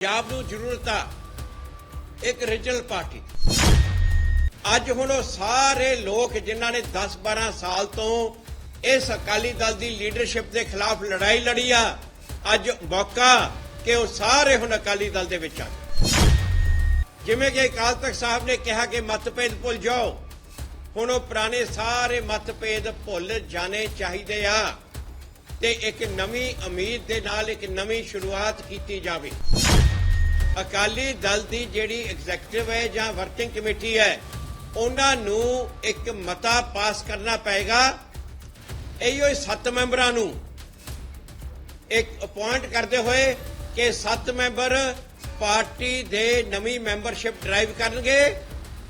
ਪੰਜਾਬ ਨੂੰ ਜ਼ਰੂਰਤ ਆ, ਇੱਕ ਰੀਜਨਲ ਪਾਰਟੀ ਦੀ। ਅੱਜ ਹੁਣ ਉਹ ਸਾਰੇ ਲੋਕ ਜਿਨ੍ਹਾਂ ਨੇ 10-12 ਸਾਲ ਤੋਂ ਇਸ ਅਕਾਲੀ ਦਲ ਦੀ ਲੀਡਰਸ਼ਿਪ ਦੇ ਖਿਲਾਫ ਲੜਾਈ ਲੜੀ ਆ, ਅੱਜ ਮੌਕਾ ਕਿ ਉਹ ਸਾਰੇ ਹੁਣ ਅਕਾਲੀ ਦਲ ਦੇ ਵਿੱਚ ਆ ਜਿਵੇਂ ਕਿ ਅਕਾਲ ਤਖਤ ਸਾਹਿਬ ਨੇ ਕਿਹਾ ਕਿ ਮਤਭੇਦ ਭੁੱਲ ਜਾਓ। ਹੁਣ ਉਹ ਪੁਰਾਣੇ ਸਾਰੇ ਮਤਭੇਦ ਭੁੱਲ ਜਾਣੇ ਚਾਹੀਦੇ ਆ ਤੇ ਇੱਕ ਨਵੀਂ ਉਮੀਦ ਦੇ ਨਾਲ ਇੱਕ ਨਵੀਂ ਸ਼ੁਰੂਆਤ ਕੀਤੀ ਜਾਵੇ। ਅਕਾਲੀ ਦਲ ਦੀ ਜਿਹੜੀ ਐਗਜ਼ੈਕਟਿਵ ਹੈ ਜਾਂ ਵਰਕਿੰਗ ਕਮੇਟੀ ਹੈ, ਉਹਨਾਂ ਨੂੰ ਇੱਕ ਮਤਾ ਪਾਸ ਕਰਨਾ ਪਏਗਾ। ਇਹੋ ਸੱਤ ਮੈਂਬਰਾਂ ਨੂੰ। ਇੱਕ ਅਪਾਇੰਟ ਕਰਦੇ ਹੋਏ ਕਿ ਸੱਤ ਮੈਂਬਰ ਪਾਰਟੀ ਦੇ ਨਵੀਂ ਮੈਂਬਰਸ਼ਿਪ ਡਰਾਈਵ ਕਰਨਗੇ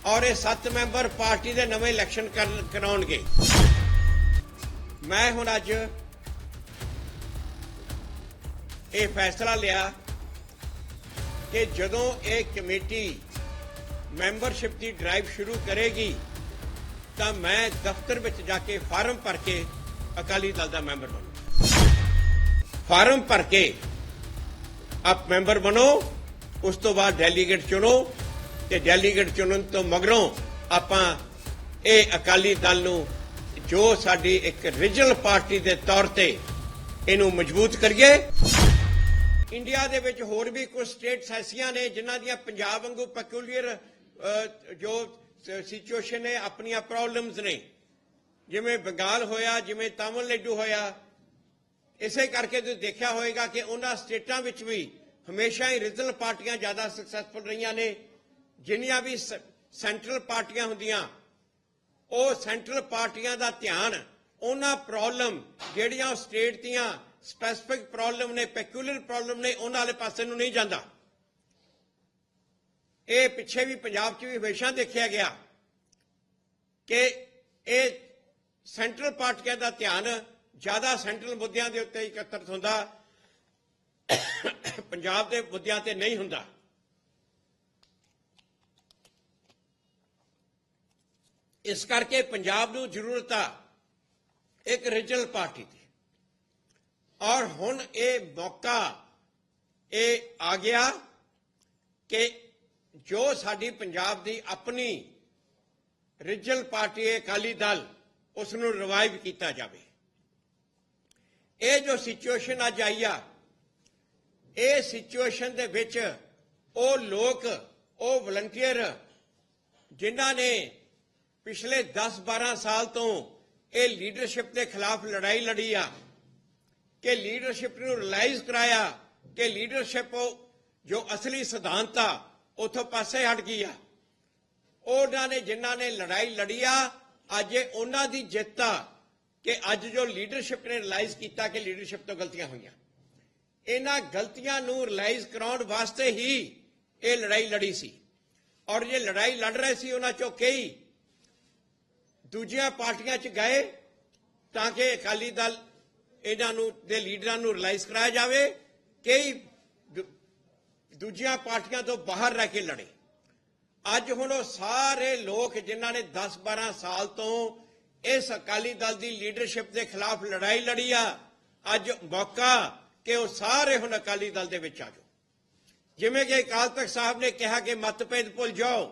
ਔਰ ਇਹ ਸੱਤ ਮੈਂਬਰ ਪਾਰਟੀ ਦੇ ਨਵੇਂ ਇਲੈਕਸ਼ਨ ਕਰਾਉਣਗੇ। ਮੈਂ ਹੁਣ ਅੱਜ ਇਹ ਫੈਸਲਾ ਲਿਆ ਕਿ ਜਦੋਂ ਇਹ ਕਮੇਟੀ ਮੈਂਬਰਸ਼ਿਪ ਦੀ ਡਰਾਈਵ ਸ਼ੁਰੂ ਕਰੇਗੀ, ਤਾਂ ਮੈਂ ਦਫ਼ਤਰ ਵਿੱਚ ਜਾ ਕੇ ਫਾਰਮ ਭਰ ਕੇ ਅਕਾਲੀ ਦਲ ਦਾ ਮੈਂਬਰ ਬਣੂ। ਫਾਰਮ ਭਰ ਕੇ ਆਪ ਮੈਂਬਰ ਬਣੋ, ਉਸ ਤੋਂ ਬਾਅਦ ਡੈਲੀਗੇਟ ਚੁਣੋ ਤੇ ਡੈਲੀਗੇਟ ਚੁਣਨ ਤੋਂ ਮਗਰੋਂ ਆਪਾਂ ਇਹ ਅਕਾਲੀ ਦਲ ਨੂੰ ਜੋ ਸਾਡੀ ਇੱਕ ਰੀਜਨਲ ਪਾਰਟੀ ਦੇ ਤੌਰ ਤੇ ਇਹਨੂੰ ਮਜ਼ਬੂਤ ਕਰੀਏ। ਇੰਡੀਆ ਦੇ ਵਿੱਚ ਹੋਰ ਵੀ ਕੁਝ ਸਟੇਟਸ ਐਸੀਆਂ ਨੇ ਜਿਨ੍ਹਾਂ ਦੀਆਂ ਪੰਜਾਬ ਵਾਂਗੂ ਪੈਕੂਲੀਅਰ ਜੋ ਸਿਚੁਏਸ਼ਨ ਹੈ ਆਪਣੀਆਂ ਪ੍ਰੋਬਲਮਸ ਨੇ। ਜਿਵੇਂ ਬੰਗਾਲ ਹੋਇਆ, ਜਿਵੇਂ ਤਾਮਿਲਨਾਡੂ ਹੋਇਆ। ਇਸੇ ਕਰਕੇ ਤੁਸੀਂ ਦੇਖਿਆ ਹੋਵੇਗਾ ਕਿ ਉਹਨਾਂ ਸਟੇਟਾਂ ਵਿੱਚ ਵੀ ਹਮੇਸ਼ਾ ਹੀ ਰੀਜਨਲ ਪਾਰਟੀਆਂ ਜ਼ਿਆਦਾ ਸਕਸੈਸਫੁਲ ਰਹੀਆਂ ਨੇ। ਜਿੰਨੀਆਂ ਵੀ ਸੈਂਟਰਲ ਪਾਰਟੀਆਂ ਹੁੰਦੀਆਂ, ਉਹ ਸੈਂਟਰਲ ਪਾਰਟੀਆਂ ਦਾ ਧਿਆਨ, ਉਹਨਾਂ ਪ੍ਰੋਬਲਮ ਜਿਹੜੀਆਂ ਸਟੇਟ ਦੀਆਂ ਸਪੈਸਿਫਿਕ ਪ੍ਰੋਬਲਮ ਨੇ, ਪੈਕੂਲਰ ਪ੍ਰੋਬਲਮ ਨੇ, ਉਹਨਾਂ ਵਾਲੇ ਪਾਸੇ ਨੂੰ ਨਹੀਂ ਜਾਂਦਾ। ਇਹ ਪਿੱਛੇ ਵੀ ਪੰਜਾਬ 'ਚ ਵੀ ਹਮੇਸ਼ਾ ਦੇਖਿਆ ਗਿਆ ਕਿ ਇਹ ਸੈਂਟਰਲ ਪਾਰਟੀਆਂ ਦਾ ਧਿਆਨ, ਜ਼ਿਆਦਾ ਸੈਂਟਰਲ ਮੁੱਦਿਆਂ ਦੇ ਉੱਤੇ ਇਕੱਤਰਤ ਹੁੰਦਾ, ਪੰਜਾਬ ਦੇ ਮੁੱਦਿਆਂ ਤੇ ਨਹੀਂ ਹੁੰਦਾ। ਇਸ ਕਰਕੇ ਪੰਜਾਬ ਨੂੰ ਜ਼ਰੂਰਤ ਆ ਇੱਕ ਰੀਜਨਲ ਪਾਰਟੀ ਦੀ। ਔਰ ਹੁਣ ਇਹ ਮੌਕਾ, ਇਹ ਆ ਗਿਆ ਕਿ ਜੋ ਸਾਡੀ ਪੰਜਾਬ ਦੀ ਆਪਣੀ ਰੀਜਨਲ ਪਾਰਟੀ ਹੈ, ਅਕਾਲੀ ਦਲ ਉਸ ਨੂੰ ਰਿਵਾਈਵ ਕੀਤਾ ਜਾਵੇ। ਇਹ ਜੋ ਸਿਚੁਏਸ਼ਨ ਅੱਜ ਆਈ ਆ, ਇਹ ਸਿਚੁਏਸ਼ਨ ਦੇ ਵਿੱਚ ਉਹ ਲੋਕ, ਉਹ ਵਲੰਟੀਅਰ ਜਿਨ੍ਹਾਂ ਨੇ ਪਿਛਲੇ 10-12 ਸਾਲ ਤੋਂ ਇਹ ਲੀਡਰਸ਼ਿਪ ਦੇ ਖਿਲਾਫ ਲੜਾਈ ਲੜੀ ਆ ਕਿ ਲੀਡਰਸ਼ਿਪ ਨੂੰ ਰਿਲਾਈਜ਼ ਕਰਾਇਆ ਕਿ ਲੀਡਰਸ਼ਿਪ ਜੋ ਅਸਲੀ ਸਿਧਾਂਤ ਆ, ਉਥੋਂ ਪਾਸੇ ਹਟ ਗਈ ਆ। ਉਹਨਾਂ ਨੇ ਜਿਨ੍ਹਾਂ ਨੇ ਲੜਾਈ ਲੜੀ ਆ, ਅੱਜ ਇਹ ਉਹਨਾਂ ਦੀ ਜਿੱਤ ਆ ਕਿ ਅੱਜ ਜੋ ਲੀਡਰਸ਼ਿਪ ਨੇ ਰਿਲਾਈਜ਼ ਕੀਤਾ ਕਿ ਲੀਡਰਸ਼ਿਪ ਤੋਂ ਗਲਤੀਆਂ ਹੋਈਆਂ। ਇਹਨਾਂ ਗਲਤੀਆਂ ਨੂੰ ਰਿਲਾਈਜ਼ ਕਰਾਉਣ ਵਾਸਤੇ ਹੀ ਇਹ ਲੜਾਈ ਲੜੀ ਸੀ। ਔਰ ਜੇ ਲੜਾਈ ਲੜ ਰਹੇ ਸੀ, ਉਹਨਾਂ ਚੋਂ ਕਈ ਦੂਜੀਆਂ ਪਾਰਟੀਆਂ 'ਚ ਗਏ ਤਾਂ ਕਿ ਅਕਾਲੀ ਦਲ ਇਹਨਾਂ ਨੂੰ, ਦੇ ਲੀਡਰਾਂ ਨੂੰ ਰਿਲਾਈਜ਼ ਕਰਾਇਆ ਜਾਵੇ ਕਈ ਦੂਜੀਆਂ ਪਾਰਟੀਆਂ ਤੋਂ ਬਾਹਰ ਰਹਿ ਕੇ ਲੜੇ। ਅੱਜ ਹੁਣ ਉਹ ਸਾਰੇ ਲੋਕ ਜਿਨ੍ਹਾਂ ਨੇ 10-12 ਸਾਲ ਤੋਂ ਇਸ ਅਕਾਲੀ ਦਲ ਦੀ ਲੀਡਰਸ਼ਿਪ ਦੇ ਖਿਲਾਫ ਲੜਾਈ ਲੜੀ ਆ, ਅੱਜ ਮੌਕਾ ਕਿ ਉਹ ਸਾਰੇ ਹੁਣ ਅਕਾਲੀ ਦਲ ਦੇ ਵਿੱਚ ਆ ਜਾਓ। ਜਿਵੇਂ ਕਿ ਅਕਾਲ ਤਖਤ ਸਾਹਿਬ ਨੇ ਕਿਹਾ ਕਿ ਮਤਭੇਦ ਭੁੱਲ ਜਾਓ।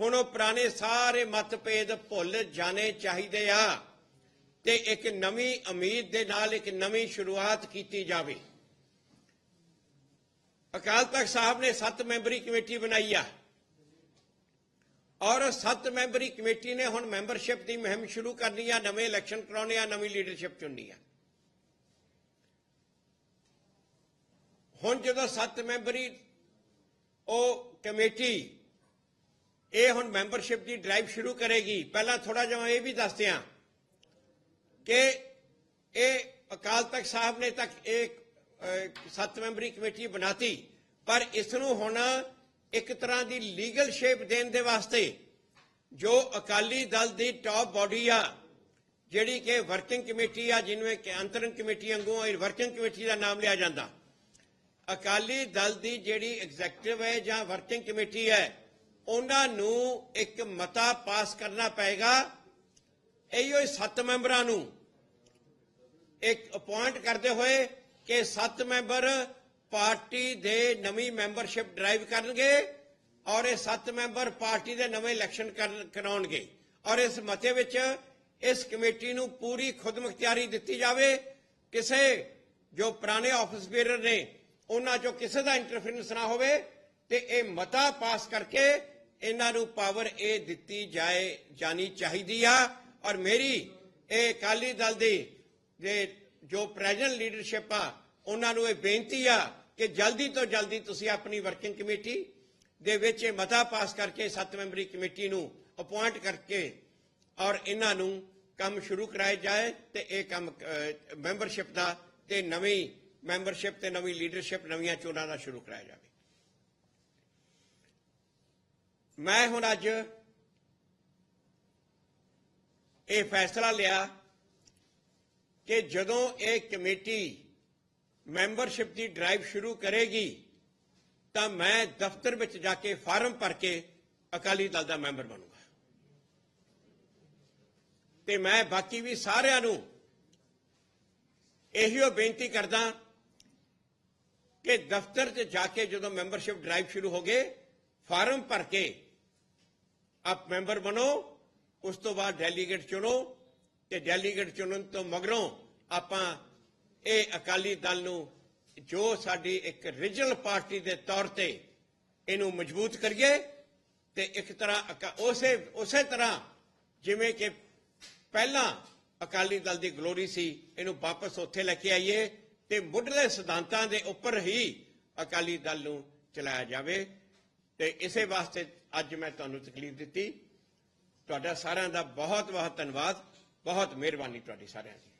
ਹੁਣ ਉਹ ਪੁਰਾਣੇ ਸਾਰੇ ਮਤਭੇਦ ਭੁੱਲ ਜਾਣੇ ਚਾਹੀਦੇ ਆ। ਤੇ ਇੱਕ ਨਵੀਂ ਉਮੀਦ ਦੇ ਨਾਲ ਇੱਕ ਨਵੀਂ ਸ਼ੁਰੂਆਤ ਕੀਤੀ ਜਾਵੇ। ਅਕਾਲ ਤਖਤ ਸਾਹਿਬ ਨੇ 7 ਮੈਂਬਰੀ ਕਮੇਟੀ ਬਣਾਈ ਆ। ਔਰ 7 ਮੈਂਬਰੀ ਕਮੇਟੀ ਨੇ ਹੁਣ ਮੈਂਬਰਸ਼ਿਪ ਦੀ ਮੁਹਿੰਮ ਸ਼ੁਰੂ ਕਰਨੀ ਆ, ਨਵੇਂ ਇਲੈਕਸ਼ਨ ਕਰਾਉਣੇ ਆ, ਨਵੀਂ ਲੀਡਰਸ਼ਿਪ ਚੁਣਨੀ ਆ। ਹੁਣ ਜਦੋਂ 7 ਮੈਂਬਰੀ ਉਹ ਕਮੇਟੀ, ਇਹ ਹੁਣ ਮੈਂਬਰਸ਼ਿਪ ਦੀ ਡਰਾਈਵ ਸ਼ੁਰੂ ਕਰੇਗੀ। ਪਹਿਲਾਂ ਥੋੜਾ ਜਿਹਾ ਇਹ ਵੀ ਦੱਸਦੇ ਆ ਕਿ ਇਹ ਅਕਾਲ ਤਖਤ ਸਾਹਿਬ ਨੇ ਤੱਕ ਇੱਕ ਸੱਤ ਮੈਂਬਰੀ ਕਮੇਟੀ ਬਣਾਤੀ, ਪਰ ਇਸ ਨੂੰ ਹੁਣ ਇੱਕ ਤਰ੍ਹਾਂ ਦੀ ਲੀਗਲ ਸ਼ੇਪ ਦੇਣ ਦੇ ਵਾਸਤੇ ਜੋ ਅਕਾਲੀ ਦਲ ਦੀ ਟਾਪ ਬਾਡੀ ਆ, ਜਿਹੜੀ ਕਿ ਵਰਕਿੰਗ ਕਮੇਟੀ ਆ ਜਿਨਵੇਂ ਕਿ ਅੰਤਰਨ ਕਮੇਟੀ ਵਾਂਗੂ ਇਹ ਵਰਕਿੰਗ ਕਮੇਟੀ ਦਾ ਨਾਮ ਲਿਆ ਜਾਂਦਾ। ਅਕਾਲੀ ਦਲ ਦੀ ਜਿਹੜੀ ਐਗਜ਼ੈਕਟਿਵ ਹੈ ਜਾਂ ਵਰਕਿੰਗ ਕਮੇਟੀ ਹੈ, ਉਹਨਾਂ ਨੂੰ ਇੱਕ ਮਤਾ ਪਾਸ ਕਰਨਾ ਪਏਗਾ। ਇਹੋ ਹੀ ਸੱਤ ਮੈਂਬਰਾਂ ਨੂੰ। ਇੱਕ ਅਪਾਇੰਟ ਕਰਦੇ ਹੋਏ ਕਿ ਸੱਤ ਮੈਂਬਰ ਪਾਰਟੀ ਦੇ ਨਵੀਂ ਮੈਂਬਰਸ਼ਿਪ ਡਰਾਈਵ ਕਰਨਗੇ ਔਰ ਇਹ ਸੱਤ ਮੈਂਬਰ ਪਾਰਟੀ ਦੇ ਨਵੇਂ ਇਲੈਕਸ਼ਨ ਕਰਾਉਣਗੇ। ਔਰ ਇਸ ਮਤੇ ਵਿੱਚ ਇਸ ਕਮੇਟੀ ਨੂੰ ਪੂਰੀ ਖੁਦਮੁਖਤਿਆਰੀ ਦਿੱਤੀ ਜਾਵੇ। ਕਿਸੇ ਜੋ ਪੁਰਾਣੇ ਆਫਿਸ ਬੀਅਰਰ ਨੇ, ਉਹਨਾਂ ਚੋਂ ਕਿਸੇ ਦਾ ਇੰਟਰਫੇਰੈਂਸ ਨਾ ਹੋਵੇ ਤੇ ਇਹ ਮਤਾ ਪਾਸ ਕਰਕੇ ਇਹਨਾਂ ਨੂੰ ਪਾਵਰ ਇਹ ਦਿੱਤੀ ਜਾਏ, ਜਾਣੀ ਚਾਹੀਦੀ ਆ। ਔਰ ਮੇਰੀ ਇਹ ਅਕਾਲੀ ਦਲ ਦੀ ਦੇ ਜੋ ਪ੍ਰੈਜ਼ੈਂਟ ਲੀਡਰਸ਼ਿਪ ਆ, ਉਹਨਾਂ ਨੂੰ ਇਹ ਬੇਨਤੀ ਆ ਕਿ ਜਲਦੀ ਤੋਂ ਜਲਦੀ ਤੁਸੀਂ ਆਪਣੀ ਵਰਕਿੰਗ ਕਮੇਟੀ ਦੇ ਵਿੱਚ ਇਹ ਮਤਾ ਪਾਸ ਕਰਕੇ ਸੱਤ ਮੈਂਬਰੀ ਕਮੇਟੀ ਨੂੰ ਅਪਾਇੰਟ ਕਰਕੇ ਔਰ ਇਹਨਾਂ ਨੂੰ ਕੰਮ ਸ਼ੁਰੂ ਕਰਾਇਆ ਜਾਏ ਤੇ ਇਹ ਕੰਮ ਮੈਂਬਰਸ਼ਿਪ ਦਾ ਤੇ ਨਵੀਂ ਮੈਂਬਰਸ਼ਿਪ ਤੇ ਨਵੀਂ ਲੀਡਰਸ਼ਿਪ ਨਵੀਆਂ ਚੋਣਾਂ ਦਾ ਸ਼ੁਰੂ ਕਰਾਇਆ ਜਾਵੇ। ਮੈਂ ਹੁਣ ਅੱਜ ਇਹ ਫੈਸਲਾ ਲਿਆ ਕਿ ਜਦੋਂ ਇਹ ਕਮੇਟੀ ਮੈਂਬਰਸ਼ਿਪ ਦੀ ਡਰਾਈਵ ਸ਼ੁਰੂ ਕਰੇਗੀ, ਤਾਂ ਮੈਂ ਦਫ਼ਤਰ ਵਿੱਚ ਜਾ ਕੇ ਫਾਰਮ ਭਰ ਕੇ ਅਕਾਲੀ ਦਲ ਦਾ ਮੈਂਬਰ ਬਣੂਗਾ। ਤੇ ਮੈਂ ਬਾਕੀ ਵੀ ਸਾਰਿਆਂ ਨੂੰ ਇਹੀਓ ਬੇਨਤੀ ਕਰਦਾ ਕਿ ਦਫ਼ਤਰ 'ਚ ਜਾ ਕੇ ਜਦੋਂ ਮੈਂਬਰਸ਼ਿਪ ਡਰਾਈਵ ਸ਼ੁਰੂ ਹੋ ਗਏ, ਫਾਰਮ ਭਰ ਕੇ ਆਪ ਮੈਂਬਰ ਬਣੋ, ਉਸ ਤੋਂ ਬਾਅਦ ਡੈਲੀਗੇਟ ਚੁਣੋ ਤੇ ਡੈਲੀਗੇਟ ਚੁਣਨ ਤੋਂ ਮਗਰੋਂ ਆਪਾਂ ਇਹ ਅਕਾਲੀ ਦਲ ਨੂੰ ਜੋ ਸਾਡੀ ਇੱਕ ਰੀਜਨਲ ਪਾਰਟੀ ਦੇ ਤੌਰ ਤੇ ਇਹਨੂੰ ਮਜ਼ਬੂਤ ਕਰੀਏ ਤੇ ਇੱਕ ਤਰ੍ਹਾਂ ਅਕਾ- ਉਸੇ ਉਸੇ ਤਰ੍ਹਾਂ ਜਿਵੇਂ ਕਿ ਪਹਿਲਾਂ ਅਕਾਲੀ ਦਲ ਦੀ ਗਲੋਰੀ ਸੀ, ਇਹਨੂੰ ਵਾਪਸ ਉੱਥੇ ਲੈ ਕੇ ਆਈਏ ਤੇ ਮੁੱਢਲੇ ਸਿਧਾਂਤਾਂ ਦੇ ਉੱਪਰ ਹੀ ਅਕਾਲੀ ਦਲ ਨੂੰ ਚਲਾਇਆ ਜਾਵੇ। ਤੇ ਇਸੇ ਵਾਸਤੇ ਅੱਜ ਮੈਂ ਤੁਹਾਨੂੰ ਤਕਲੀਫ ਦਿੱਤੀ। ਤੁਹਾਡਾ ਸਾਰਿਆਂ ਦਾ ਬਹੁਤ ਬਹੁਤ ਧੰਨਵਾਦ। ਬਹੁਤ ਮਿਹਰਬਾਨੀ ਤੁਹਾਡੀ ਸਾਰਿਆਂ ਦੀ।